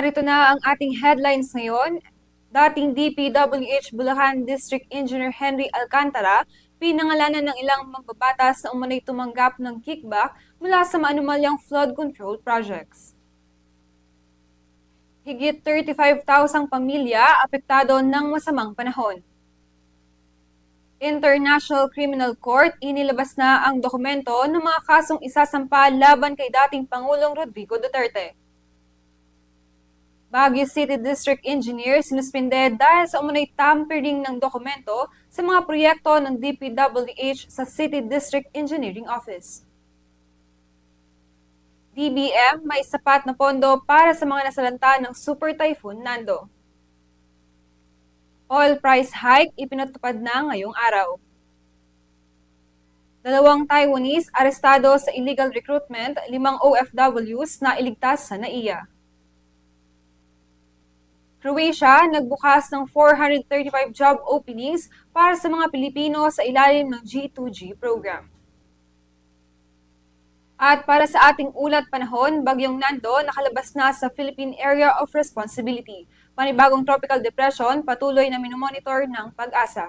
Narito na ang ating headlines ngayon. Dating DPWH Bulacan District Engineer Henry Alcantara, pinangalanan ng ilang magbabatas na umunay tumanggap ng kickback mula sa maanumalyang flood control projects. Higit 35,000 pamilya apektado ng masamang panahon. International Criminal Court inilabas na ang dokumento ng mga kasong isasampa laban kay dating Pangulong Rodrigo Duterte. Baguio City District Engineer sinuspinde dahil sa umunay tampering ng dokumento sa mga proyekto ng DPWH sa City District Engineering Office. DBM may sapat na pondo para sa mga nasalanta ng Super Typhoon Nando. Oil price hike ipinatupad na ngayong araw. Dalawang Taiwanese arestado sa illegal recruitment, limang OFWs na iligtas sa NAIA. Croatia nagbukas ng 435 job openings para sa mga Pilipino sa ilalim ng G2G program. At para sa ating ulat panahon, Bagyong Nando nakalabas na sa Philippine Area of Responsibility. Panibagong tropical depression patuloy na minomonitor ng pag-asa.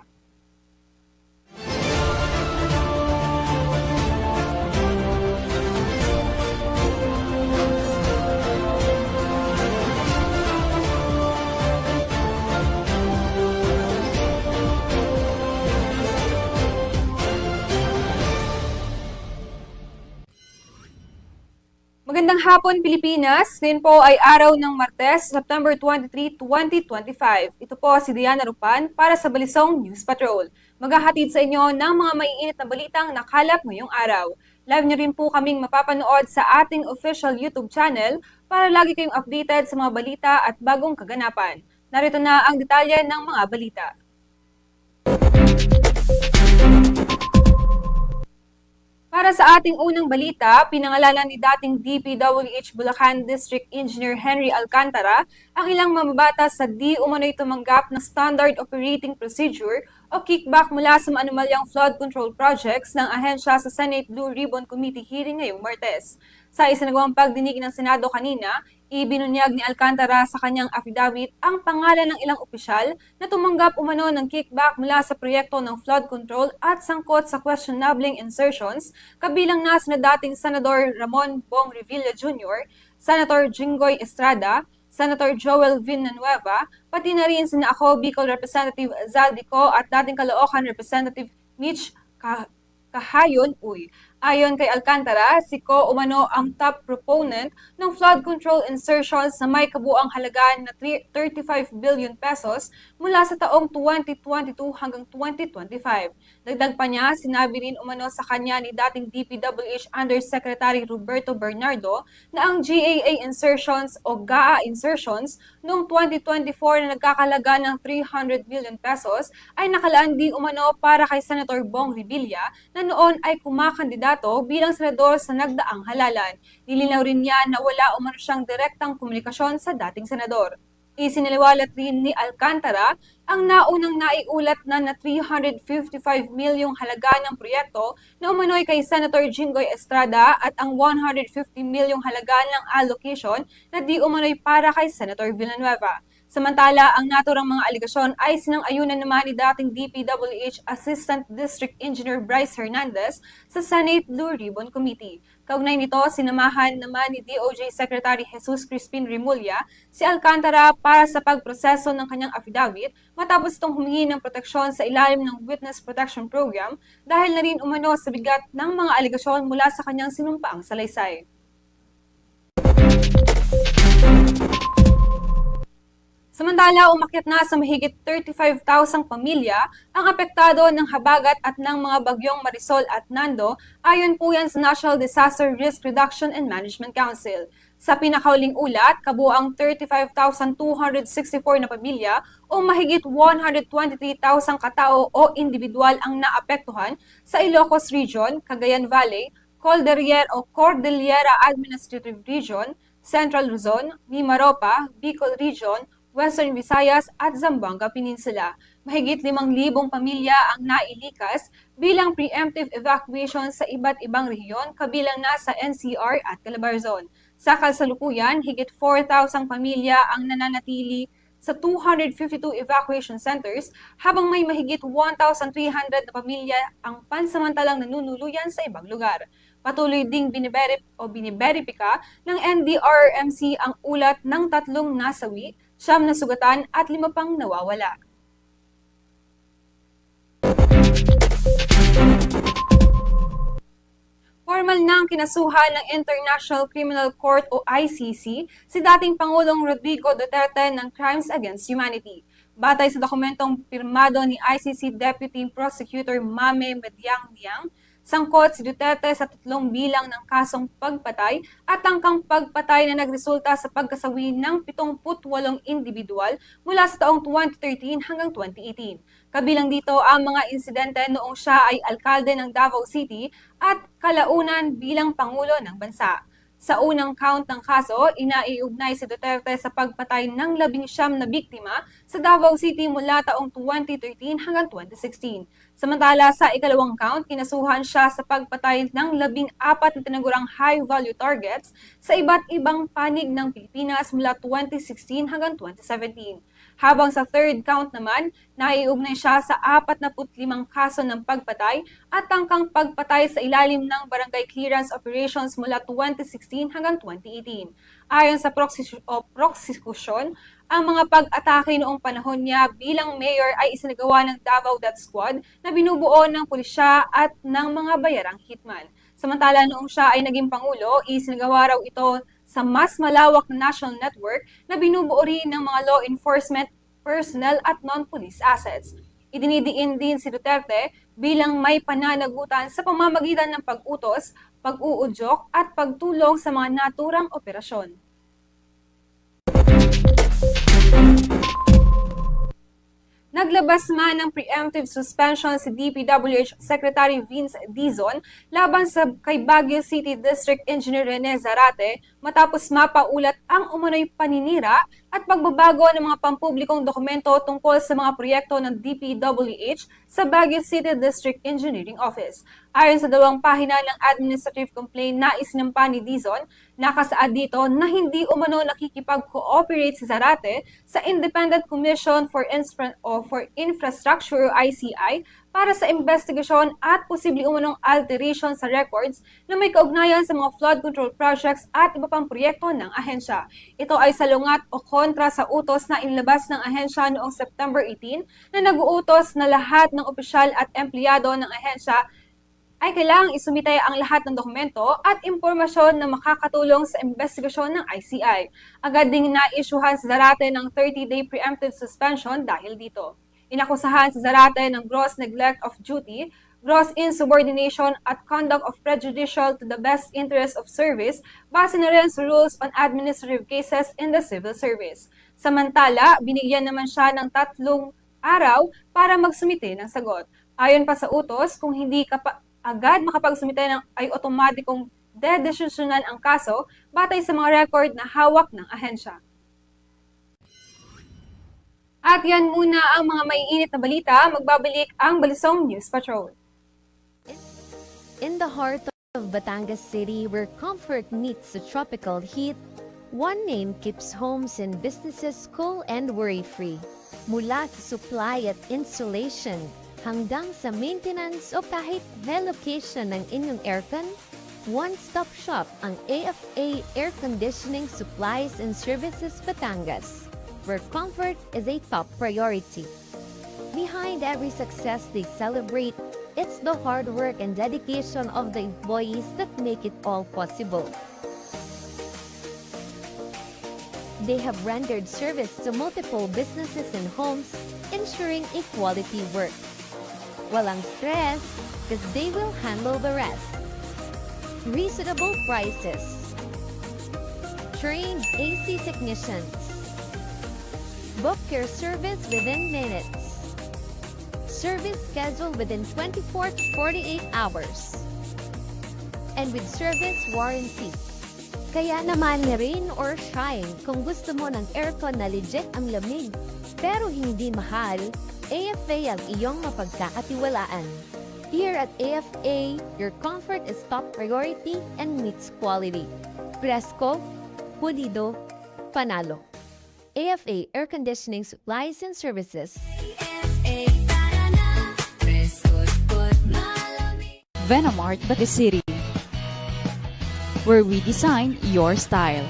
Magandang hapon Pilipinas. Ngayon po ay araw ng Martes, September 23, 2025. Ito po si Diana Rupan para sa Balisong News Patrol. Maghahatid sa inyo ng mga maiinit na balitang nakalap ngayong araw. Live nyo rin po kaming mapapanood sa ating official YouTube channel para lagi kayong updated sa mga balita at bagong kaganapan. Narito na ang detalye ng mga balita. Para sa ating unang balita, pinangalanan ni dating DPWH Bulacan District Engineer Henry Alcantara ang ilang mamabatas sa di umano'y tumanggap ng Standard Operating Procedure o kickback mula sa maanumalyang flood control projects ng ahensya sa Senate Blue Ribbon Committee hearing ngayong Martes. Sa isinagawang pagdinig ng Senado kanina, ibinunyag ni Alcantara sa kanyang affidavit ang pangalan ng ilang opisyal na tumanggap umano ng kickback mula sa proyekto ng flood control at sangkot sa questionable insertions kabilang na sina dating Senador Ramon Bong Revilla Jr., Senator Jinggoy Estrada, Senator Joel Villanueva, pati na rin sina ako Bicol Representative Zaldico at dating Caloocan Representative Mitch Kahayon Uy. Ayon kay Alcantara, si Ko umano ang top proponent ng flood control insertions na may kabuang halaga na 35 billion pesos mula sa taong 2022 hanggang 2025. Dagdag pa niya, sinabi rin umano sa kanya ni dating DPWH Undersecretary Roberto Bernardo na ang GAA insertions o GAA insertions noong 2024 na nagkakalaga ng 300 billion pesos ay nakalaan din umano para kay Senator Bong Revilla na noon ay kumakandida kandidato bilang senador sa nagdaang halalan. Nilinaw rin niya na wala umano siyang direktang komunikasyon sa dating senador. Isiniliwalat rin ni Alcantara ang naunang naiulat na na 355 milyong halaga ng proyekto na umano'y kay Senator Jinggoy Estrada at ang 150 milyong halaga ng allocation na di umano'y para kay Senator Villanueva. Samantala, ang naturang mga aligasyon ay sinang-ayunan naman ni dating DPWH Assistant District Engineer Bryce Hernandez sa Senate Blue Ribbon Committee. Kaugnay nito, sinamahan naman ni DOJ Secretary Jesus Crispin Rimulya si Alcantara para sa pagproseso ng kanyang affidavit matapos itong humingi ng proteksyon sa ilalim ng Witness Protection Program dahil na rin umano sa bigat ng mga aligasyon mula sa kanyang sinumpaang salaysay. Samantala, umakyat na sa mahigit 35,000 pamilya ang apektado ng habagat at ng mga bagyong Marisol at Nando ayon po yan sa National Disaster Risk Reduction and Management Council. Sa pinakauling ulat, kabuang 35,264 na pamilya o mahigit 123,000 katao o individual ang naapektuhan sa Ilocos Region, Cagayan Valley, Cordillera o Cordillera Administrative Region, Central Luzon, Mimaropa, Bicol Region, Western Visayas at Zamboanga Peninsula. Mahigit 5,000 pamilya ang nailikas bilang preemptive evacuation sa iba't ibang rehiyon kabilang na sa NCR at Calabarzon. Sa kasalukuyan, higit 4,000 pamilya ang nananatili sa 252 evacuation centers habang may mahigit 1,300 na pamilya ang pansamantalang nanunuluyan sa ibang lugar. Patuloy ding biniberip o biniberipika ng NDRRMC ang ulat ng tatlong nasawi, siyam na sugatan at lima pang nawawala. Formal nang kinasuhan ng International Criminal Court o ICC si dating Pangulong Rodrigo Duterte ng Crimes Against Humanity. Batay sa dokumentong pirmado ni ICC Deputy Prosecutor Mame Medyang Liang, sangkot si Duterte sa tatlong bilang ng kasong pagpatay at tangkang pagpatay na nagresulta sa pagkasawi ng 78 individual mula sa taong 2013 hanggang 2018. Kabilang dito ang mga insidente noong siya ay alkalde ng Davao City at kalaunan bilang Pangulo ng Bansa. Sa unang count ng kaso, inaiugnay si Duterte sa pagpatay ng labing siyam na biktima sa Davao City mula taong 2013 hanggang 2016. Samantala sa ikalawang count, kinasuhan siya sa pagpatay ng labing apat na tinagurang high-value targets sa iba't ibang panig ng Pilipinas mula 2016 hanggang 2017. Habang sa third count naman, naiugnay siya sa 45 kaso ng pagpatay at tangkang pagpatay sa ilalim ng barangay clearance operations mula 2016 hanggang 2018. Ayon sa prosecution, ang mga pag-atake noong panahon niya bilang mayor ay isinagawa ng Davao Death Squad na binubuo ng pulisya at ng mga bayarang hitman. Samantala noong siya ay naging pangulo, isinagawa raw ito sa mas malawak na national network na binubuo rin ng mga law enforcement personnel at non-police assets. Idinidiin din si Duterte bilang may pananagutan sa pamamagitan ng pag-utos, pag-uudyok at pagtulong sa mga naturang operasyon. Naglabas man ng preemptive suspension si DPWH Secretary Vince Dizon laban sa kay Baguio City District Engineer Rene Zarate matapos mapaulat ang umano'y paninira at pagbabago ng mga pampublikong dokumento tungkol sa mga proyekto ng DPWH sa Baguio City District Engineering Office. Ayon sa dalawang pahina ng administrative complaint na isinampa ni Dizon, nakasaad dito na hindi umano nakikipag-cooperate si Zarate sa Independent Commission for, Infra- for Infrastructure ICI para sa investigasyon at posibleng umanong alteration sa records na may kaugnayan sa mga flood control projects at iba pang proyekto ng ahensya. Ito ay salungat o kontra sa utos na inilabas ng ahensya noong September 18 na nag-uutos na lahat ng opisyal at empleyado ng ahensya ay kailangang isumite ang lahat ng dokumento at impormasyon na makakatulong sa investigasyon ng ICI. Agad ding na-issuehan si Zarate ng 30-day preemptive suspension dahil dito. Inakusahan si Zarate ng gross neglect of duty, gross insubordination at conduct of prejudicial to the best interest of service base na rin sa rules on administrative cases in the civil service. Samantala, binigyan naman siya ng tatlong araw para magsumite ng sagot. Ayon pa sa utos, kung hindi ka pa agad makapagsumite ng ay otomatikong dedesisyonan ang kaso batay sa mga record na hawak ng ahensya. At yan muna ang mga maiinit na balita. Magbabalik ang Balisong News Patrol. In the heart of Batangas City, where comfort meets the tropical heat, one name keeps homes and businesses cool and worry-free. Mula sa supply at installation, hanggang sa maintenance o kahit relocation ng inyong aircon, one-stop shop ang AFA Air Conditioning Supplies and Services Batangas, where comfort is a top priority. Behind every success they celebrate, it's the hard work and dedication of the employees that make it all possible. They have rendered service to multiple businesses and homes, ensuring a quality work. Walang stress, because they will handle the rest. Reasonable prices. Trained AC technicians. Book your service within minutes. Service scheduled within 24 to 48 hours. And with service warranty. Kaya naman rain or shine, kung gusto mo ng aircon na legit ang lamig, pero hindi mahal, AFA ang iyong mapagkakatiwalaan. Here at AFA, your comfort is top priority and meets quality. Presko, pulido, panalo. AFA Air Conditioning Supplies and Services. Venomart Baguio City, where we design your style.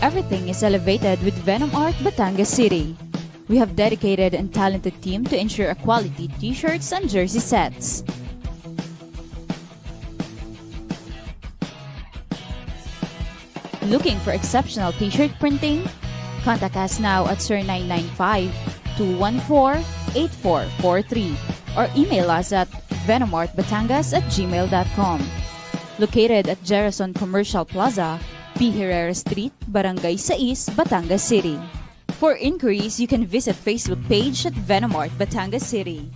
Everything is elevated with Venom Art Batangas City. We have dedicated and talented team to ensure a quality t-shirts and jersey sets. Looking for exceptional t-shirt printing? Contact us now at 0995-214-8443 or email us at venomartbatangas at gmail.com. Located at Jerason Commercial Plaza, P. Herrera Street, Barangay Sais, Batangas City. For inquiries, you can visit Facebook page at Venomart Batangas City.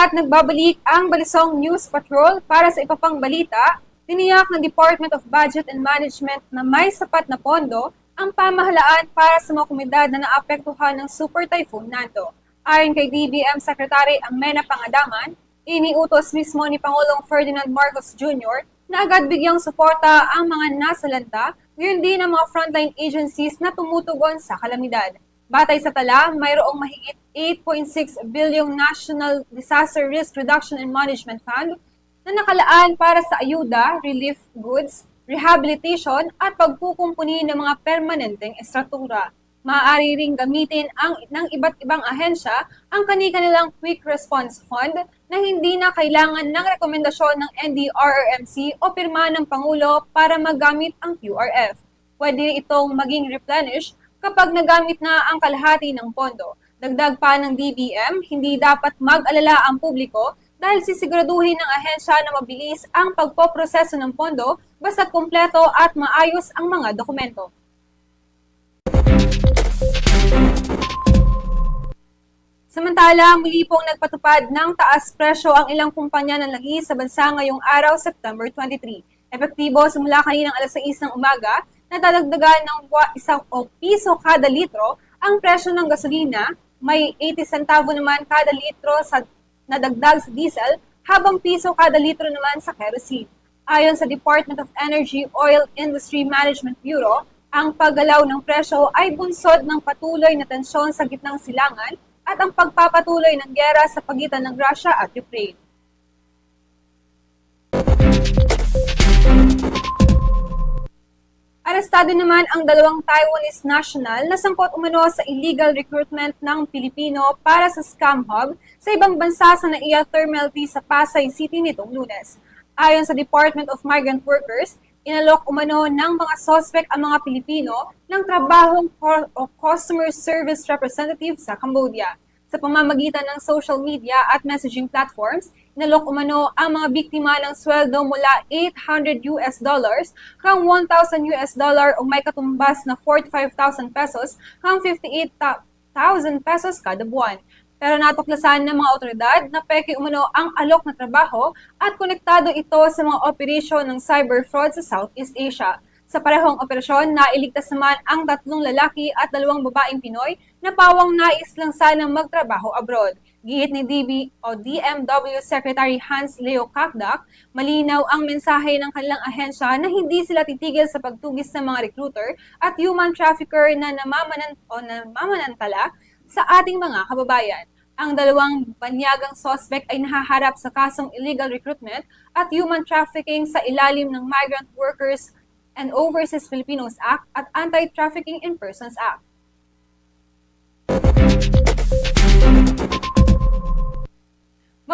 At nagbabalik ang Balisong News Patrol para sa ipapang balita, tiniyak ng Department of Budget and Management na may sapat na pondo ang pamahalaan para sa mga komunidad na naapektuhan ng Super Typhoon Nanto. Ayon kay DBM Secretary Amena Pangadaman, iniutos mismo ni Pangulong Ferdinand Marcos Jr. na agad bigyang suporta ang mga nasalanta, ngayon din ang mga frontline agencies na tumutugon sa kalamidad. Batay sa tala, mayroong mahigit 8.6 bilyong National Disaster Risk Reduction and Management Fund na nakalaan para sa ayuda, relief goods, rehabilitation at pagkukumpuni ng mga permanenteng estruktura. Maaari ring gamitin ang ng iba't ibang ahensya ang kani-kanilang Quick Response Fund na hindi na kailangan ng rekomendasyon ng NDRRMC o pirma ng Pangulo para magamit ang QRF. Pwede itong maging replenish kapag nagamit na ang kalahati ng pondo. Dagdag pa ng DBM, hindi dapat mag-alala ang publiko dahil sisiguraduhin ng ahensya na mabilis ang pagpoproseso ng pondo basta kumpleto at maayos ang mga dokumento. Samantala, muli pong nagpatupad ng taas presyo ang ilang kumpanya ng langis sa bansa ngayong araw, September 23. Epektibo simula kaninang alas 6 ng umaga, nadadagdagan ng wa- isang o piso kada litro ang presyo ng gasolina, may 80 centavo naman kada litro sa nadagdag sa diesel, habang piso kada litro naman sa kerosene. Ayon sa Department of Energy Oil Industry Management Bureau, ang paggalaw ng presyo ay bunsod ng patuloy na tensyon sa gitnang silangan at ang pagpapatuloy ng gera sa pagitan ng Russia at Ukraine. Arestado naman ang dalawang Taiwanese national na sangkot umano sa illegal recruitment ng Pilipino para sa scam hub sa ibang bansa sa NAIA Thermal sa Pasay City nitong lunes. Ayon sa Department of Migrant Workers, inalok umano ng mga sospek ang mga Pilipino ng trabahong o customer service representative sa Cambodia. Sa pamamagitan ng social media at messaging platforms, inalok umano ang mga biktima ng sweldo mula 800 US dollars hanggang 1,000 US dollar o may katumbas na 45,000 pesos hanggang 58,000 pesos kada buwan. Pero natuklasan ng mga otoridad na peke umano ang alok na trabaho at konektado ito sa mga operasyon ng cyber fraud sa Southeast Asia. Sa parehong operasyon, nailigtas naman ang tatlong lalaki at dalawang babaeng Pinoy na pawang nais lang sanang magtrabaho abroad. Gihit ni DB o DMW Secretary Hans Leo Kakdak, malinaw ang mensahe ng kanilang ahensya na hindi sila titigil sa pagtugis ng mga recruiter at human trafficker na namamanan o namamanantala sa ating mga kababayan. Ang dalawang banyagang suspect ay nahaharap sa kasong illegal recruitment at human trafficking sa ilalim ng Migrant Workers and Overseas Filipinos Act at Anti-Trafficking in Persons Act.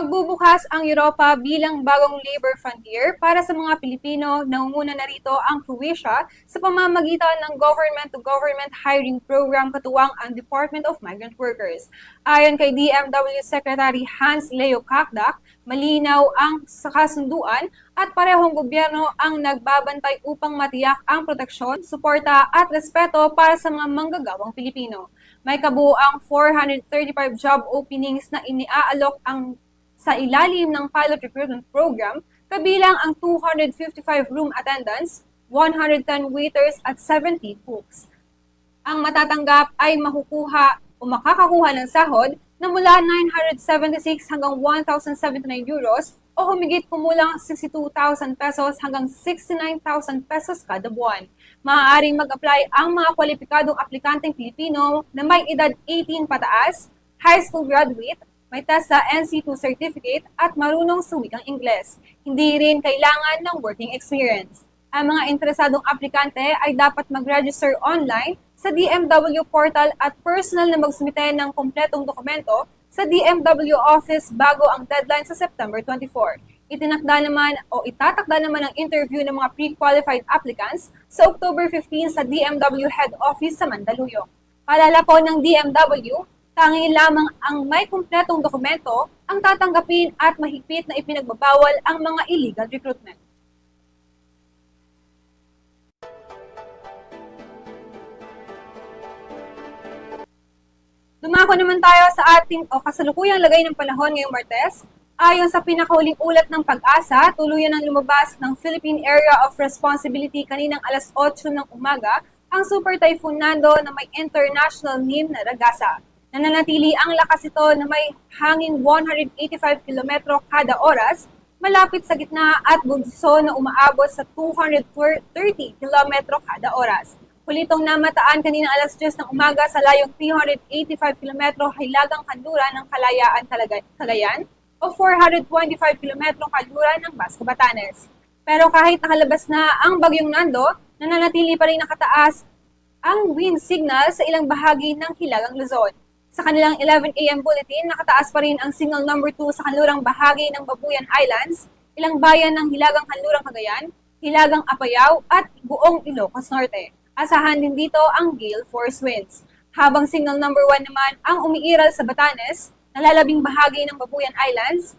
Magbubukas Bubukas ang Europa bilang bagong labor frontier para sa mga Pilipino. Nangunguna na rito ang Croatia sa pamamagitan ng government-to-government hiring program katuwang ang Department of Migrant Workers. Ayon kay DMW Secretary Hans Leo Kakdak, malinaw ang kasunduan at parehong gobyerno ang nagbabantay upang matiyak ang proteksyon, suporta at respeto para sa mga manggagawang Pilipino. May kabuuang 435 job openings na iniaalok ang sa ilalim ng pilot recruitment program, kabilang ang 255 room attendants, 110 waiters at 70 cooks. Ang matatanggap ay makukuha o makakakuha ng sahod na mula 976 hanggang 1,079 euros o humigit kumulang 62,000 pesos hanggang 69,000 pesos kada buwan. Maaaring mag-apply ang mga kwalipikadong aplikanteng Pilipino na may edad 18 pataas, high school graduate, may test sa NC2 certificate at marunong sa wikang Ingles. Hindi rin kailangan ng working experience. Ang mga interesadong aplikante ay dapat mag-register online sa DMW portal at personal na magsumite ng kompletong dokumento sa DMW office bago ang deadline sa September 24. Itinakda naman o itatakda naman ang interview ng mga pre-qualified applicants sa October 15 sa DMW head office sa Mandaluyong. Paalala po ng DMW, tanging lamang ang may kumpletong dokumento ang tatanggapin at mahigpit na ipinagbabawal ang mga illegal recruitment. Dumako naman tayo sa ating o kasalukuyang lagay ng panahon ngayong Martes. Ayon sa pinakahuling ulat ng pag-asa, tuluyan ng lumabas ng Philippine Area of Responsibility kaninang alas 8 ng umaga ang Super Typhoon Nando na may international name na Ragasa. Nananatili ang lakas ito na may hangin 185 km kada oras, malapit sa gitna at bunso na umaabot sa 230 km kada oras. Hulitong namataan kanina alas 10 ng umaga sa layong 385 km hilagang kanluran ng Kalayaan, Cagayan o 425 km kanluran ng Basco, Batanes. Pero kahit nakalabas na ang bagyong Nando, nananatili pa rin nakataas ang wind signal sa ilang bahagi ng Hilagang Luzon. Sa kanilang 11 a.m. bulletin, nakataas pa rin ang signal number 2 sa kanlurang bahagi ng Babuyan Islands, ilang bayan ng Hilagang Kanlurang Cagayan, Hilagang Apayao at buong Ilocos Norte. Asahan din dito ang gale force winds. Habang signal number 1 naman ang umiiral sa Batanes, nalalabing bahagi ng Babuyan Islands,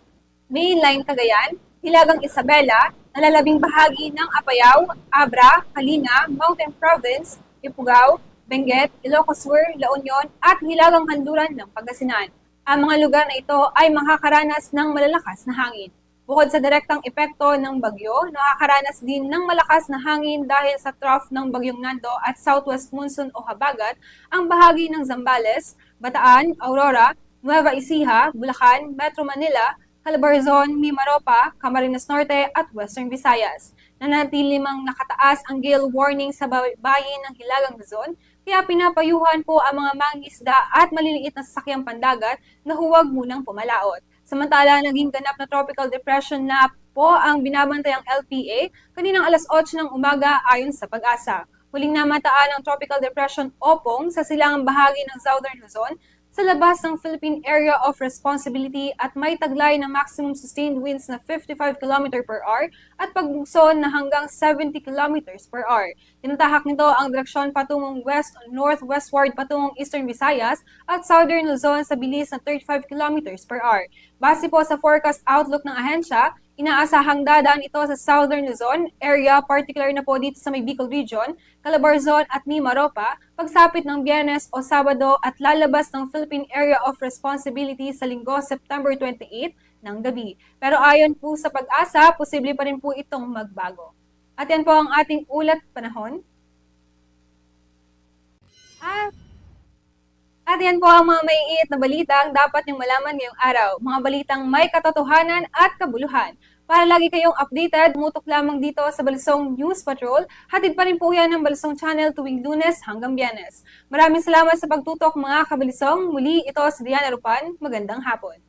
mainline Cagayan, Hilagang Isabela, nalalabing bahagi ng Apayao, Abra, Kalinga, Mountain Province, Ifugao, Benguet, Ilocos Sur, La Union at Hilagang Kanduran ng Pangasinan. Ang mga lugar na ito ay makakaranas ng malalakas na hangin. Bukod sa direktang epekto ng bagyo, nakakaranas din ng malakas na hangin dahil sa trough ng bagyong Nando at southwest monsoon o habagat ang bahagi ng Zambales, Bataan, Aurora, Nueva Ecija, Bulacan, Metro Manila, Calabarzon, Mimaropa, Camarines Norte at Western Visayas. Nanatili mang nakataas ang gale warning sa bay- bayin ng Hilagang Luzon, kaya pinapayuhan po ang mga mangisda at maliliit na sasakyang pandagat na huwag munang pumalaot. Samantala, naging ganap na tropical depression na po ang binabantayang LPA kaninang alas 8 ng umaga ayon sa pag-asa. Huling namataan ang tropical depression Opong sa silangang bahagi ng Southern Luzon sa labas ng Philippine Area of Responsibility at may taglay na maximum sustained winds na 55 km per hour at pagbugson na hanggang 70 km per hour. Tinatahak nito ang direksyon patungong west o northwestward patungong Eastern Visayas at Southern Luzon sa bilis na 35 km per hour. Base po sa forecast outlook ng ahensya, Inaasahang dadaan ito sa Southern Luzon area, particular na po dito sa may Bicol Region, Calabarzon at Mimaropa, pagsapit ng Biyernes o Sabado at lalabas ng Philippine Area of Responsibility sa linggo September 28 ng gabi. Pero ayon po sa pag-asa, posible pa rin po itong magbago. At yan po ang ating ulat panahon. At at yan po ang mga maiiit na balita ang dapat niyong malaman ngayong araw. Mga balitang may katotohanan at kabuluhan. Para lagi kayong updated, mutok lamang dito sa Balisong News Patrol. Hatid pa rin po yan ng Balisong Channel tuwing lunes hanggang biyernes. Maraming salamat sa pagtutok mga kabalisong. Muli ito si Diana Rupan. Magandang hapon.